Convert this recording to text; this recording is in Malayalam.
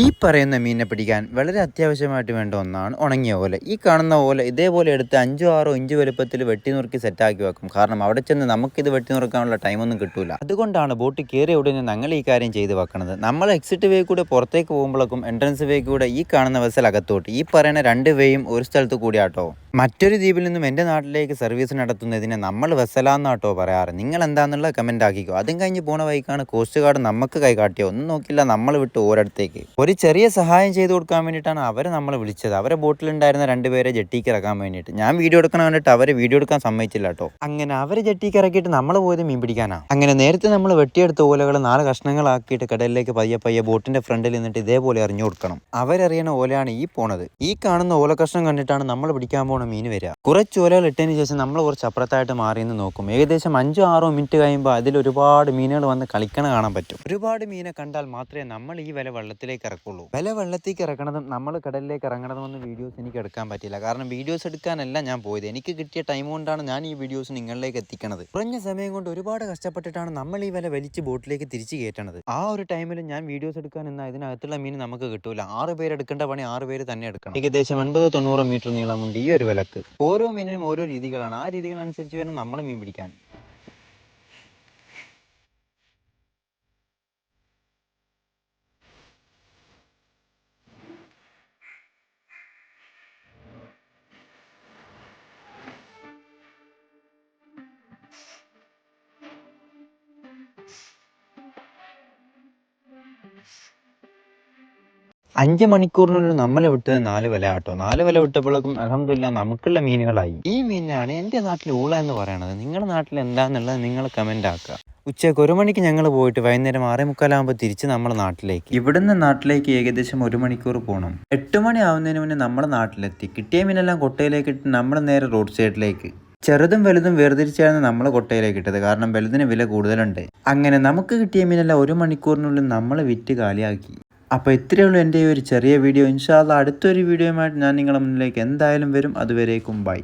ഈ പറയുന്ന മീനിനെ പിടിക്കാൻ വളരെ അത്യാവശ്യമായിട്ട് വേണ്ട ഒന്നാണ് ഉണങ്ങിയ ഓല. ഈ കാണുന്ന ഓല ഇതേപോലെ എടുത്ത് അഞ്ചോ ആറോ ഇഞ്ച് വലുപ്പത്തിൽ വെട്ടി നുറുക്കി സെറ്റാക്കി വെക്കും. കാരണം അവിടെ ചെന്ന് നമുക്കിത് വെട്ടി നുറുക്കാനുള്ള ടൈമൊന്നും കിട്ടൂല. അതുകൊണ്ടാണ് ബോട്ട് കയറിയ ഉടനെ ഞങ്ങൾ ഈ കാര്യം ചെയ്തു വെക്കുന്നത് നമ്മൾ എക്സിറ്റ് വേ കൂടെ പുറത്തേക്ക് പോകുമ്പോഴേക്കും എൻട്രൻസ് വേ കൂടെ ഈ കാണുന്ന ബസ്സിൽ അകത്തോട്ട്. ഈ പറയുന്ന രണ്ട് വേയും ഒരു സ്ഥലത്ത് കൂടിയാട്ടോ. മറ്റൊരു ദ്വീപിൽ നിന്നും എന്റെ നാട്ടിലേക്ക് സർവീസ് നടത്തുന്നതിനെ നമ്മൾ വെസലാന്നാട്ടോ പറയാറ്. നിങ്ങൾ എന്താണെന്നുള്ള കമന്റ് ആക്കിക്കോ. അതും കഴിഞ്ഞ് പോണ വൈക്കാണ് കോസ്റ്റ് ഗാർഡ് നമുക്ക് കൈകാട്ടിയോ ഒന്നും നോക്കില്ല നമ്മൾ വിട്ട് ഓരോടത്തേക്ക്. ഒരു ചെറിയ സഹായം ചെയ്തു കൊടുക്കാൻ വേണ്ടിയിട്ടാണ് അവരെ നമ്മളെ വിളിച്ചത്. അവരെ ബോട്ടിലുണ്ടായിരുന്ന രണ്ടുപേരെ ജെട്ടിക്ക് ഇറക്കാൻ വേണ്ടിയിട്ട്. ഞാൻ വീഡിയോ എടുക്കണം കണ്ടിട്ട് അവരെ വീഡിയോ എടുക്കാൻ സമ്മതിച്ചില്ല കേട്ടോ അങ്ങനെ അവരെ ജെട്ടിക്ക് ഇറക്കിയിട്ട് നമ്മൾ പോയത് മീൻ പിടിക്കാനാ. അങ്ങനെ നേരത്തെ നമ്മൾ വെട്ടിയെടുത്ത ഓലകൾ നാല് കഷ്ണങ്ങളാക്കിയിട്ട് കടലിലേക്ക് പയ്യെ പയ്യെ ബോട്ടിന്റെ ഫ്രണ്ടിൽ നിന്നിട്ട് ഇതേപോലെ എറിഞ്ഞു കൊടുക്കണം. അവരറിയണ ഓലയാണ് ഈ പോണത്. ഈ കാണുന്ന ഓല കഷ്ണം കണ്ടിട്ടാണ് നമ്മൾ പിടിക്കാൻ പോണ മീൻ വരിക. കുറച്ച് ഓലകൾ ഇട്ടതിന് ശേഷം നമ്മൾ കുറച്ച് അപ്പുറത്തായിട്ട് മാറി നിന്ന് നോക്കും. ഏകദേശം അഞ്ചോ ആറോ മിനിറ്റ് കഴിയുമ്പോൾ അതിൽ ഒരുപാട് മീനുകൾ വന്ന് കളിക്കണ കാണാൻ പറ്റും. ഒരുപാട് മീനെ കണ്ടാൽ മാത്രമേ നമ്മൾ ഈ വില വെള്ളത്തിലേക്ക് ഇറക്കുള്ളൂ. വില വെള്ളത്തേക്ക് ഇറക്കണതും നമ്മൾ കടലിലേക്ക് ഇറങ്ങണതുമൊന്നും വീഡിയോസ് എനിക്ക് എടുക്കാൻ പറ്റില്ല കാരണം വീഡിയോസ് എടുക്കാനല്ല ഞാൻ പോയത്. എനിക്ക് കിട്ടിയ ടൈം കൊണ്ടാണ് ഞാൻ ഈ വീഡിയോസ് നിങ്ങളിലേക്ക് എത്തിക്കണത്. കുറഞ്ഞ സമയം കൊണ്ട് ഒരുപാട് കഷ്ടപ്പെട്ടിട്ടാണ് നമ്മൾ ഈ വില വലിച്ച് ബോട്ടിലേക്ക് തിരിച്ചു കയറ്റണത്. ആ ഒരു ടൈമിൽ ഞാൻ വീഡിയോസ് എടുക്കാൻ എന്നാൽ ഇതിനകത്തുള്ള മീൻ നമുക്ക് കിട്ടൂല. ആറ് പേര് എടുക്കേണ്ട പണി ആറ് പേര് തന്നെ എടുക്കണം. ഏകദേശം എൺപത് തൊണ്ണൂറ് മീറ്റർ നീളമുണ്ട് ഈ ഒരു വിലക്ക്. ഓരോ മീനിനും ഓരോ രീതികളാണ്. ആ രീതികളനുസരിച്ച് വേണം നമ്മൾ മീൻ പിടിക്കാൻ. അഞ്ച് മണിക്കൂറിനുള്ളിൽ നമ്മളെ വിട്ടത് നാല് വില കേട്ടോ. നാല് വില വിട്ടപ്പോഴേക്കും അലഹമില്ല നമുക്കുള്ള മീനുകളായി. ഈ മീനാണ് എന്റെ നാട്ടിൽ ഊള എന്ന് പറയണത്. നിങ്ങളുടെ നാട്ടിൽ എന്താന്നുള്ളത് നിങ്ങൾ കമന്റ് ആക്കുക. ഉച്ചയ്ക്ക് ഒരു മണിക്ക് ഞങ്ങൾ പോയിട്ട് വൈകുന്നേരം ആറേ മുക്കാലാകുമ്പോൾ തിരിച്ച് നമ്മുടെ നാട്ടിലേക്ക്. ഇവിടുന്ന് നാട്ടിലേക്ക് ഏകദേശം ഒരു മണിക്കൂർ പോകണം എട്ട് മണി ആവുന്നതിന് മുന്നേ നമ്മുടെ നാട്ടിലെത്തി. കിട്ടിയ മീനെല്ലാം കൊട്ടയിലേക്ക് ഇട്ട് നമ്മൾ നേരെ റോഡ് സൈഡിലേക്ക് ചെറുതും വലുതും വേർതിരിച്ചായിരുന്നു നമ്മൾ കൊട്ടയിലേക്ക് ഇട്ടത്. കാരണം വലുതിന് വില കൂടുതലുണ്ട്. അങ്ങനെ നമുക്ക് കിട്ടിയ മീനെല്ലാം ഒരു മണിക്കൂറിനുള്ളിൽ നമ്മൾ വിറ്റ് കാലിയാക്കി. അപ്പോൾ ഇത്രയേ ഉള്ളൂ എന്റെ ഈ ഒരു ചെറിയ വീഡിയോ. ഇൻഷാല്ല അടുത്തൊരു വീഡിയോയുമായിട്ട് ഞാൻ നിങ്ങളുടെ മുന്നിലേക്ക് എന്തായാലും വരും. അതുവരേക്കും ബൈ.